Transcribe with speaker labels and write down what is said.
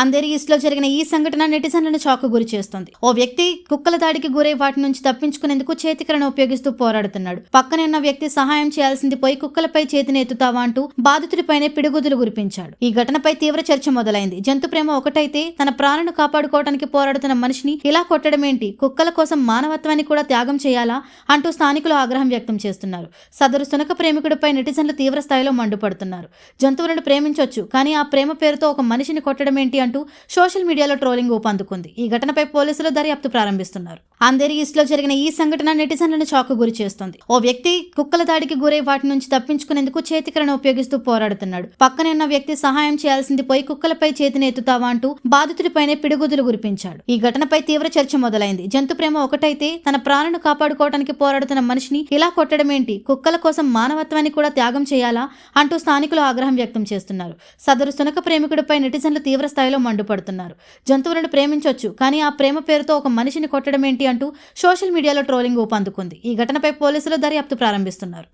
Speaker 1: అందరి ఈస్ట్లో జరిగిన ఈ సంఘటన నెటిజన్లను షాకు గురి చేస్తుంది. ఓ వ్యక్తి కుక్కల దాడికి గురై వాటి నుంచి తప్పించుకునేందుకు చేతికలను ఉపయోగిస్తూ పోరాడుతున్నాడు. పక్కనే ఉన్న వ్యక్తి సహాయం చేయాల్సింది పోయి కుక్కలపై చేతిని ఎత్తుతావా అంటూ బాధితుడిపైనే పిడుగుదులు గురిపించాడు. ఈ ఘటనపై తీవ్ర చర్చ మొదలైంది. జంతు ప్రేమ ఒకటైతే తన ప్రాణను కాపాడుకోవడానికి పోరాడుతున్న మనిషిని ఇలా కొట్టడమేంటి? కుక్కల కోసం మానవత్వాన్ని కూడా త్యాగం చేయాలా అంటూ స్థానికులు ఆగ్రహం వ్యక్తం చేస్తున్నారు. సదరు సునక ప్రేమికుడిపై నెటిజన్లు తీవ్ర స్థాయిలో మండిపడుతున్నారు. జంతువులను ప్రేమించొచ్చు కానీ ఆ ప్రేమ పేరుతో ఒక మనిషిని కొట్టడం ఏంటి అంటూ సోషల్ మీడియాలో ట్రోలింగ్ ఊపందుకుంది. ఈ ఘటనపై పోలీసులు దర్యాప్తు ప్రారంభిస్తున్నారు. అందరి ఈస్ట్లో జరిగిన ఈ సంఘటన నెటిజన్లను చాకు గురి చేస్తుంది. ఓ వ్యక్తి కుక్కల దాడికి గురై వాటి నుంచి తప్పించుకునేందుకు చేతికరణ ఉపయోగిస్తూ పోరాడుతున్నాడు. పక్కనే ఉన్న వ్యక్తి సహాయం చేయాల్సింది పోయి కుక్కలపై చేతిని ఎత్తుతావా అంటూ బాధితుడిపైనే పిడుగుదులు గురిపించాడు. ఈ ఘటనపై తీవ్ర చర్చ మొదలైంది. జంతు ప్రేమ ఒకటైతే తన ప్రాణను కాపాడుకోవడానికి పోరాడుతున్న మనిషిని ఇలా కొట్టడమేంటి? కుక్కల కోసం మానవత్వాన్ని కూడా త్యాగం చేయాలా? అంటూ స్థానికులు ఆగ్రహం వ్యక్తం చేస్తున్నారు. సదరు సునక ప్రేమికుడిపై నెటిజన్లు తీవ్ర స్థాయిలో మండుపడుతున్నారు జంతువులను ప్రేమించొచ్చు కానీ ఆ ప్రేమ పేరుతో ఒక మనిషిని కొట్టడం ఏంటి అంటూ సోషల్ మీడియాలో ట్రోలింగ్ ఊపందుకుంది. ఈ ఘటనపై పోలీసులు దర్యాప్తు ప్రారంభిస్తున్నారు.